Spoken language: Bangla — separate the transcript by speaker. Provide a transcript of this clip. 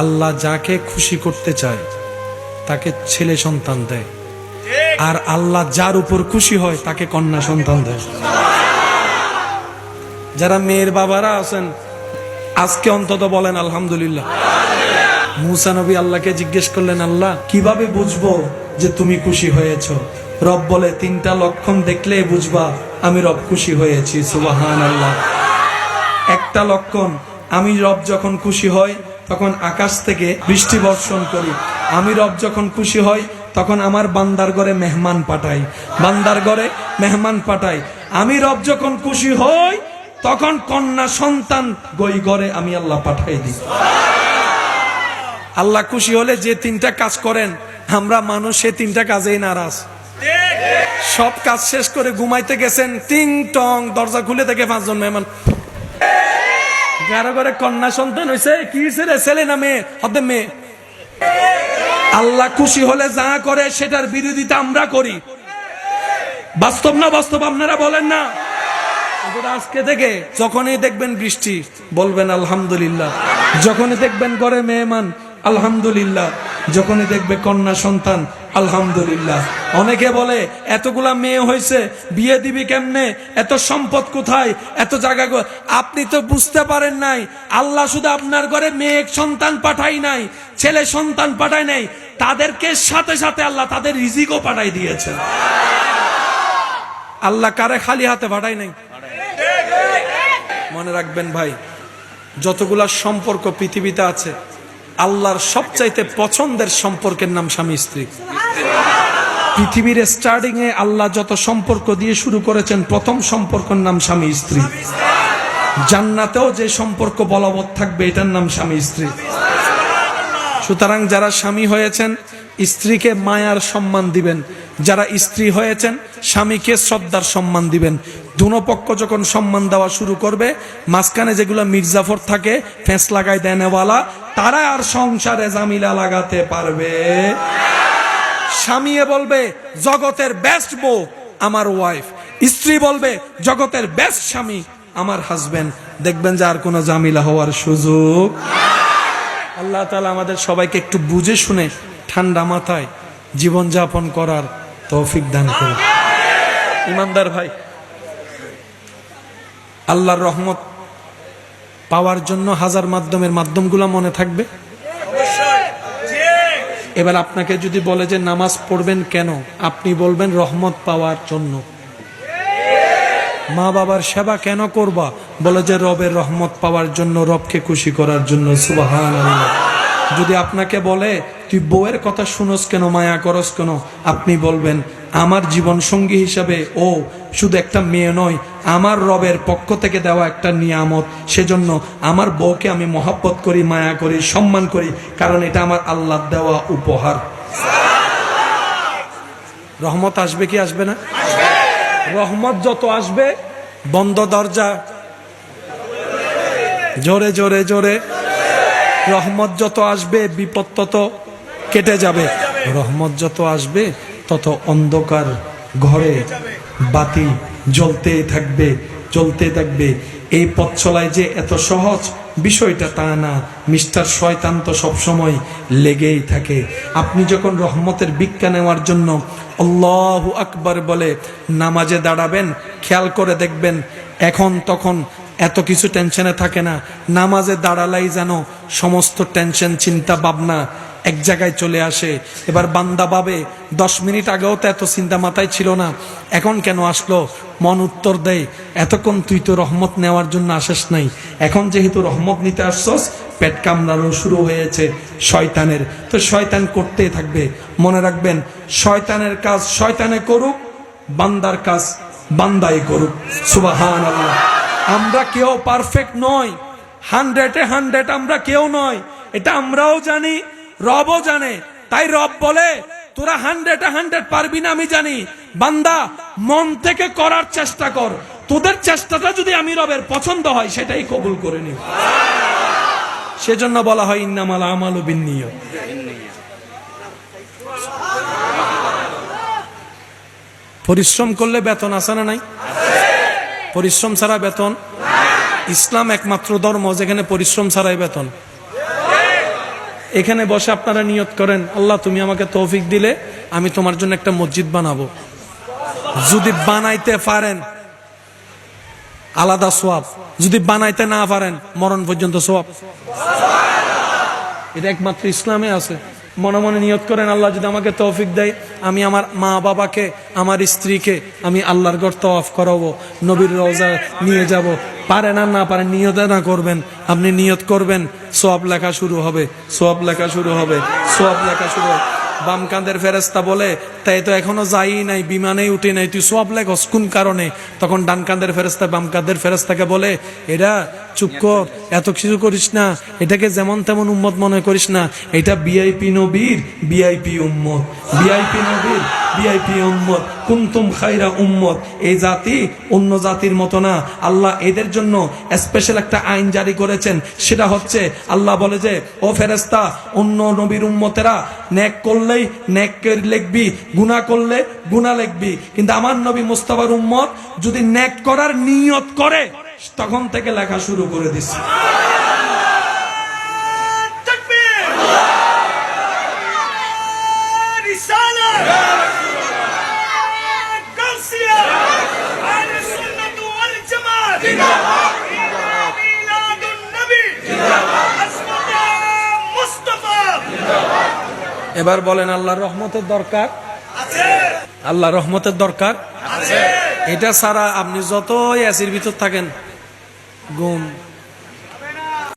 Speaker 1: আল্লাহ যাকে খুশি করতে চায়, তাকে ছেলে সন্তান দেয়। আর আল্লাহ যার উপর খুশি হয়, তাকে কন্যা সন্তান দেয়। যারা মেয়ের বাবারা আছেন, আজকে অন্তত বলেন আলহামদুলিল্লাহ। মুসা নবী আল্লাহকে জিজ্ঞেস করলেন, আল্লাহ, কীভাবে বুঝব যে তুমি খুশি হয়েছ? রব বলে, তিনটা লক্ষণ দেখলে বুঝবা, আমি রব খুশি হয়েছি সুবাহান আল্লাহ একটা লক্ষণ, আমি রব যখন খুশি হই তখন আকাশ থেকে বৃষ্টি বর্ষণ করি। আমি রব যখন খুশি হই, তখন আমার বান্দার ঘরে মেহমান পাঠাই। বান্দার ঘরে মেহমান পাঠাই। আমি রব যখন খুশি হই, তখন কন্যা সন্তান গই ঘরে আমি আল্লাহ পাঠাই দিই। আল্লাহ খুশি হলে যে তিনটা কাজ করেন, আমরা মানুষ সে তিনটা কাজেই নারাজ। সব কাজ শেষ করে ঘুমাইতে গেছেন, টিং টং, দরজা খুলে থেকে পাঁচজন মেহমান। কারও করে কন্যা সন্তান হয়েছে কি হয়েছে ছেলে না মেয়ে? হতে মেয়ে। আল্লাহ খুশি হলে যা করে, সেটার বিরোধিতা আমরা করি। বাস্তব না বাস্তব আপনারা বলেন না? কিন্তু আজকে থেকে যখনই দেখবেন বৃষ্টি, বলবেন আলহামদুলিল্লাহ। যখনই দেখবেন ঘরে মেহমান, আলহামদুলিল্লাহ। যখনই দেখবে কন্যা সন্তান আলহামদুলিল্লাহ। অনেকে বলে, এতগুলা মেয়ে হয়েছে, বিয়ে দিবি কেমনে? এত সম্পদ কোথায়? এত জায়গা আপনি তো বুঝতে পারেন নাই। আল্লাহ শুধু আপনার ঘরে মেয়ে, সন্তান পাঠাই নাই, ছেলে, সন্তান পাঠাই নাই। তাদেরকে সাথে সাথে আল্লাহ তাদের রিজিকও পাঠাই দিয়েছেন। আল্লাহ কারে খালি হাতে পাঠাই নাই? মনে রাখবেন ভাই, যতগুলা সম্পর্ক পৃথিবীতে আছে আল্লাহর সবচাইতে পছন্দের সম্পর্কের নাম স্বামী স্ত্রী। পৃথিবীর স্টার্টিং এ আল্লাহ যত সম্পর্ক দিয়ে শুরু করেছেন, প্রথম সম্পর্কের নাম স্বামী স্ত্রী। জান্নাতেও যে সম্পর্ক বলবৎ থাকবে, এটার নাম স্বামী স্ত্রী। সুতরাং যারা স্বামী হয়েছেন স্ত্রীকে মায়ার সম্মান দিবেন। যারা স্ত্রী হয়েছেন, স্বামীকে শ্রদ্ধার সম্মান দিবেন। দুনো পক্ষ যখন সম্মান দেওয়া শুরু করবে, মাঝখানে যেগুলো মির্জাফর থাকে, ফেঁস লাগাই দেনেওয়ালা, তারা আর সংসারে জামিলা লাগাতে পারবে। স্বামীয়ে বলবে, জগতের বেস্ট বউ আমার ওয়াইফ স্ত্রী বলবে, জগতের বেস্ট স্বামী আমার হাজবেন্ড দেখবেন যে আর কোনো জামিলা হওয়ার সুযোগ আল্লাহ তালা আমাদের সবাইকে একটু বুঝে শুনে ঠান্ডা মাথায় জীবনযাপন করার তৌফিক দান করুন। ইমানদার ভাই। আল্লাহর রহমত পাওয়ার জন্য হাজার মাধ্যমের মাধ্যমগুলো মনে থাকবে? এবার আপনাকে যদি বলে যে নামাজ পড়বেন কেন আপনি বলবেন রহমত পাওয়ার জন্য। মা বাবার সেবা কেন করবা? বলে যে রবের রহমত পাওয়ার জন্য রবকে খুশি করার জন্য। সুবাহান যদি আপনাকে বলে, তুই বউয়ের কথা শুনোস কেন, মায়া করস কেন? আপনি বলবেন, আমার জীবন সঙ্গী হিসাবে, ও, শুধু একটা মেয়ে নয়, আমার রবের পক্ষ থেকে দেওয়া একটা নিয়ামত। সেজন্য আমার বউকে আমি মহাব্বত করি, মায়া করি, সম্মান করি, কারণ এটা আমার আল্লাহ দেওয়া উপহার। রহমত আসবে কি আসবে না? রহমত যত আসবে, বন্ধ দরজা। জোরে জোরে জোরে। রহমত যত আসবে, বিপদ তত কেটে যাবে। রহমত যত আসবে, তত অন্ধকার ঘরে বাতি জ্বলতে থাকবে চলতে থাকবে। এই পথ চলায় যে এত সহজ বিষয়টা তা না। মিস্টার শয়তান তো সবসময় লেগেই থাকে। আপনি যখন রহমতের ভিক্ষা নেওয়ার জন্য আল্লাহ আকবার বলে নামাজে দাঁড়াবেন, খেয়াল করে দেখবেন, এখন তখন এত কিছু টেনশনে থাকে না। নামাজে দাঁড়ালাই যেন সমস্ত টেনশন, চিন্তা, ভাবনা এক জায়গায় চলে আসে। এবার বান্দা ভাবে, দশ মিনিট আগেও তো এত চিন্তা মাথায় ছিল না। এখন কেন আসলো? মন উত্তর দেয়, এতক্ষণ তুই তো রহমত নেওয়ার জন্য আসিস নাই। এখন যেহেতু রহমত নিতে আসছস, পেট কামড়ানো শুরু হয়েছে শয়তানের। তো শয়তান করতেই থাকবে। মনে রাখবেন, শয়তানের কাজ শয়তানে করুক, বান্দার কাজ বান্দাই করুক। সুবাহান আল্লাহ আমরা কেউ পারফেক্ট নই। হান্ড্রেডে হান্ড্রেড আমরা কেউ নয় এটা আমরাও জানি, রবও জানে। তাই রব বলে, তোরা হান্ড্রেডে হান্ড্রেড পারবি না, আমি জানি। বান্দা, মন থেকে করার চেষ্টা কর। তোদের চেষ্টাটা যদি আমি রবের পছন্দ হয়, সেটাই কবুল করে নিব সেজন্য বলা হয়, ইন্নামাল আমালু বিন্নিয় পরিশ্রম করলে বেতন আসে না নাই? পরিশ্রম ছাড়া বেতন? ইসলাম একমাত্র ধর্ম যেখানে পরিশ্রম ছাড়াই বেতন। এখানে বসে আপনারা নিয়ত করেন, আল্লাহ, তুমি আমাকে তৌফিক দিলে, আমি তোমার জন্য একটা মসজিদ বানাবো। যদি বানাইতে পারেন, আলাদা সোয়াব যদি বানাইতে না পারেন, মরণ পর্যন্ত সোয়াব এটা একমাত্র ইসলামে আছে। মনে মনে নিয়ত করেন, আল্লাহ যদি আমাকে তৌফিক দেয়, আমি আমার মা বাবাকে, আমার স্ত্রীকে, আমি আল্লাহর ঘর তফ করাবো, নবীর রওজা নিয়ে যাব। পারেন আর না পারেন, নিয়ত না করবেন। আপনি নিয়ত করবেন সব লেখা শুরু হবে সব লেখা শুরু হবে সব লেখা শুরু হবে। বাম কাঁধের ফেরেস্তা বলে তাই তো এখনও যাই নাই বিমানেই উঠে নাই। তুই সব লেখস কোন কারণে। তখন ডান কাঁধের ফেরেস্তা বাম কাঁধের ফেরেস্তাকে বলে এরা চুপ কর এত কিছু করিস না। এটাকে যেমন তেমন উম্মত মনে করিস না। এটা বিআইপি নবীর বিআইপি উম্মত। বিআইপি নবীর বিআইপি উম্মত। কুন্তুম খাইরা উম্মত। এই জাতি অন্য জাতির মতো না। আল্লাহ এদের জন্য স্পেশাল একটা আইন জারি করেছেন। সেটা হচ্ছে আল্লাহ বলে যে ও ফেরেস্তা অন্য নবীর উম্মতেরা নেক করলেই নেক লিখবি গুণা করলে গুণা লিখবি। কিন্তু আমার নবী মুস্তাবার উম্মত যদি ন্যাক করার নিয়ত করে তখন থেকে লেখা শুরু করে দিচ্ছে এবার বলেন আল্লাহর রহমতের দরকার? আল্লাহ রহমতের দরকার। এটা ছাড়া আপনি যত অ্যাসির ভিতর থাকেন ঘুম